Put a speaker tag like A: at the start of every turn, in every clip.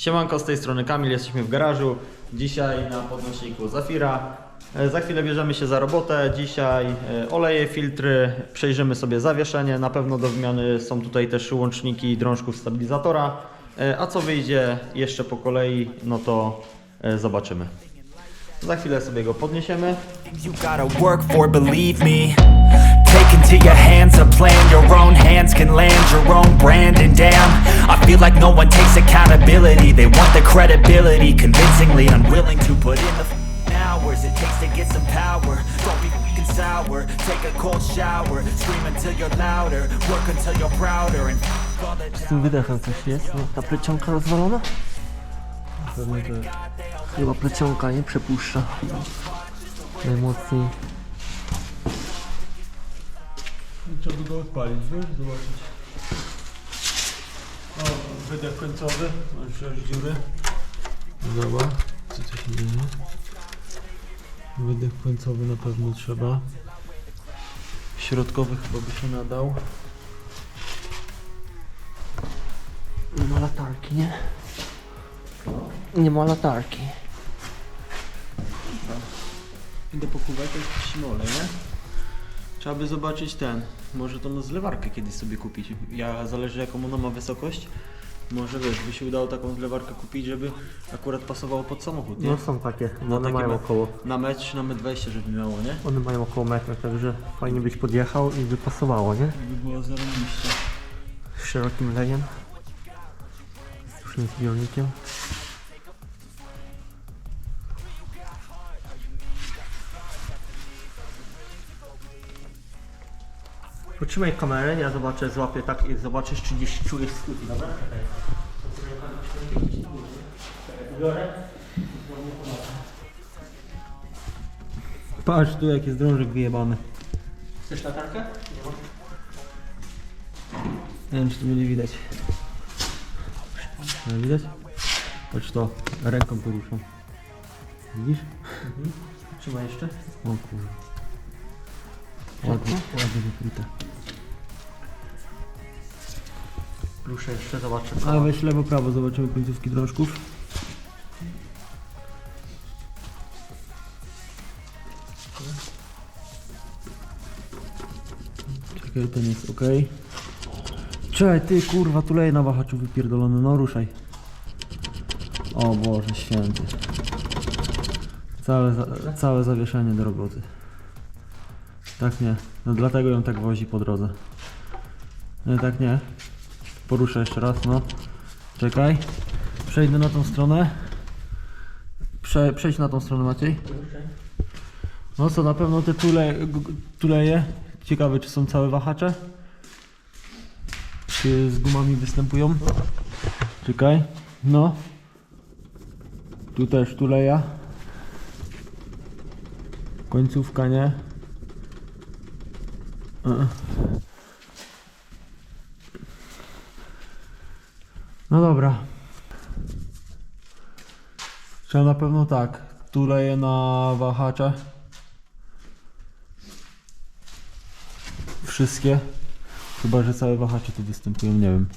A: Siemanko, z tej strony Kamil, jesteśmy w garażu. Dzisiaj na podnośniku Zafira. E, Za chwilę bierzemy się za robotę. Dzisiaj e, oleje, filtry, przejrzymy sobie zawieszenie. Na pewno do wymiany są tutaj też łączniki drążków stabilizatora. E, A co wyjdzie jeszcze po kolei, no to zobaczymy. Za chwilę sobie go podniesiemy.
B: You your hands a plan, your own hands can land your own brand. And damn, I feel like no one takes accountability. They want the credibility, convincingly unwilling to put in the f- hours it takes to get some power. Don't be f***ing sour, take a cold shower, scream until you're louder, work until you're prouder, and f- all the
C: Z tym wydechem coś jest? No, ta plecionka rozwalona?
D: Pewnie tak.
C: Chyba plecionka nie przepuszcza. Najmocniej.
D: Trzeba by go odpalić, wiesz? Zobaczyć. O, wydech końcowy. Masz już dziury. Zobacz, co to się dzieje. Wydech końcowy na pewno trzeba. Środkowy chyba by się nadał.
C: Nie ma latarki, nie? Nie ma latarki.
A: Idę po i wpuścimy olej, nie? Trzeba by zobaczyć ten, może tą zlewarkę kiedyś sobie kupić. Ja zależy jaką ona ma wysokość. Może wiesz, by się udało taką zlewarkę kupić, żeby akurat pasowało pod samochód, nie?
C: No są takie, no one
A: takie
C: mają
A: ma-
C: około.
A: Na metr na metr 20, żeby miało, nie?
C: One mają około metra, także fajnie byś podjechał i by pasowało, nie?
A: By było zarobiście.
C: Z szerokim lejem. Z dużym zbiornikiem. Potrzymaj kamerę, ja zobaczę, złapię tak i zobaczysz czy gdzieś czujesz skutki, dobra? Biorę.
D: Patrz tu jak jest drążek wyjebany.
C: Chcesz latarkę?
D: Nie wiem czy to będzie widać. No, widać? Patrz to, ręką poruszam. Widzisz?
C: Trzymaj jeszcze.
D: O kurwa. Ładnie, ładnie wykryte.
C: Ruszę jeszcze, zobaczę.
D: A weź lewo, prawo, zobaczymy końcówki drążków. Czekaj, ten jest ok. Czekaj, ty kurwa, tu leje na wahaczu wypierdolony, no ruszaj. O Boże święty. Całe, za, całe zawieszenie do roboty. Tak nie, no dlatego ją tak wozi po drodze. Nie, tak nie. Poruszę jeszcze raz, no. Czekaj. Przejdę na tą stronę. Prze, przejdź na tą stronę, Maciej. No co, na pewno te tule, tuleje. Ciekawe, czy są całe wahacze. Czy z gumami występują? Czekaj. No. Tu też tuleja. Końcówka, nie? No dobra. Trzeba na pewno tak. Leję na wahacze. Wszystkie. Chyba, że całe wahacze tu występują, nie wiem.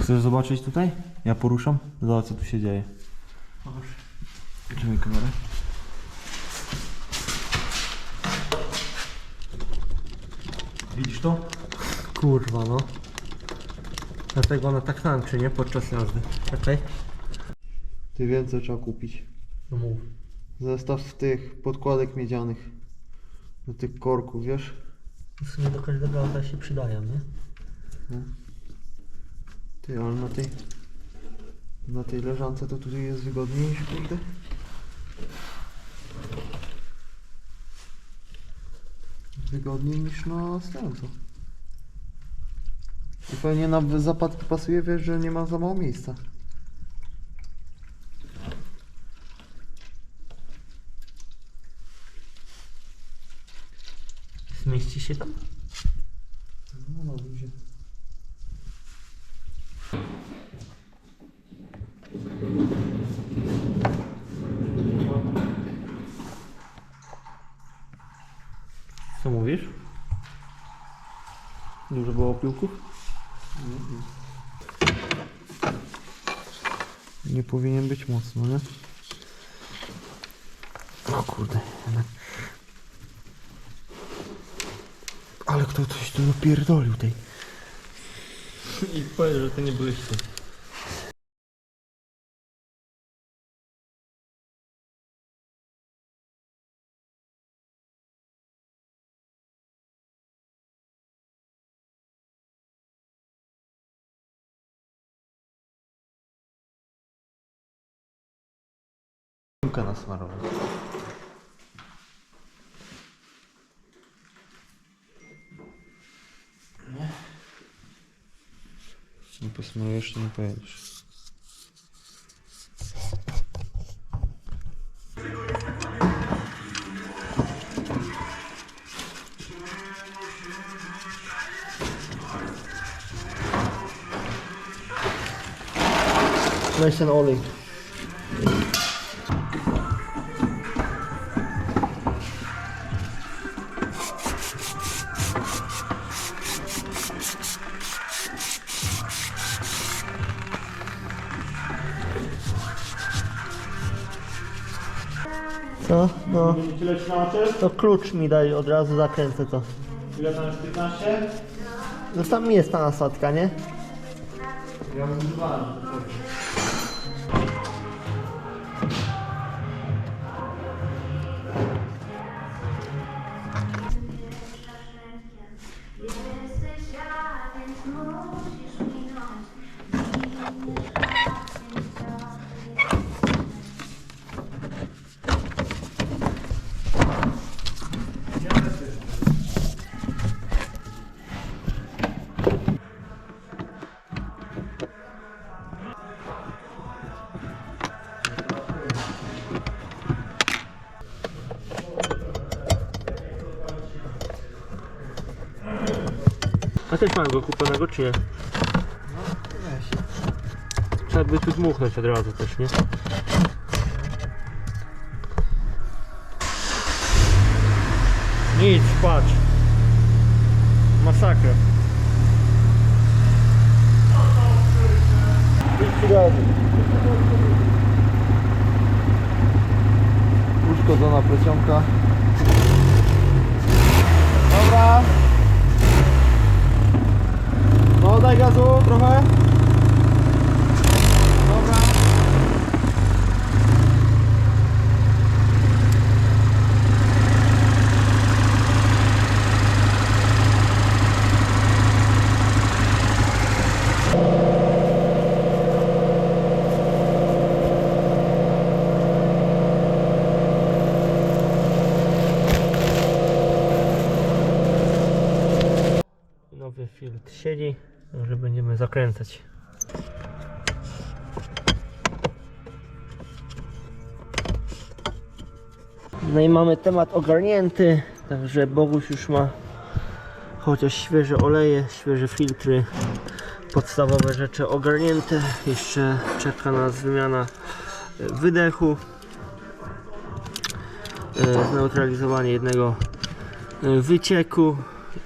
D: Chcesz zobaczyć tutaj? Ja poruszam. Zobacz co tu się dzieje. Trzymaj kamerę. Widzisz to?
C: Kurwa no. Dlatego ona tak tańczy, nie? Podczas jazdy. Czekaj.
A: Ty więcej trzeba kupić.
C: No mów.
A: Zestaw tych podkładek miedzianych. Do tych korków, wiesz?
C: W sumie do każdego auta się przydają, nie?
A: Ty, ale na tej... Na tej leżance to tutaj jest wygodniej niż kurde. Wygodniej niż na stojąco. I pewnie na zapadki pasuje, wiesz, że nie ma za mało miejsca.
C: Zmieści się tam?
A: No, no, ludzie.
C: Co mówisz? Dużo było piłków?
D: Nie powinien być mocno, nie? O kurde. jednak. Ale kto coś tu napierdolił tej.
A: I powiedz, że to nie byłeś ty.
D: Piłkę nasmarował. Nie? Nie posmarujesz, to nie pojedziesz.
C: Weź ten Co? No,
A: Tyle ci nauczysz?
C: to klucz mi daj, od razu zakręcę to.
A: Ile tam jest 15?
C: No tam jest ta nasadka, nie?
A: Ja używałem.
E: Jesteś ja, więc musisz minąć.
C: Też mam go kupionego, czy nie? Trzeba by tu dmuchnąć od razu też, nie? Nic, patrz. Masakra.
D: Uszkodzona plecionka. Dobra. No daj gazu trochę. Dobra.
C: Nowy filtr siedzi, że będziemy zakręcać. No i mamy temat ogarnięty, także Boguś już ma chociaż świeże oleje, świeże filtry, podstawowe rzeczy ogarnięte. Jeszcze czeka nas wymiana e, wydechu, e, zneutralizowanie jednego e, wycieku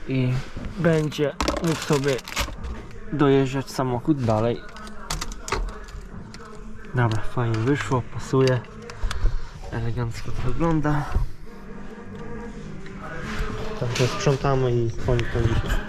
C: i będzie mógł sobie dojeżdżać samochód dalej. Dobra, fajnie wyszło, pasuje. Elegancko to wygląda. Także sprzątamy i koniec.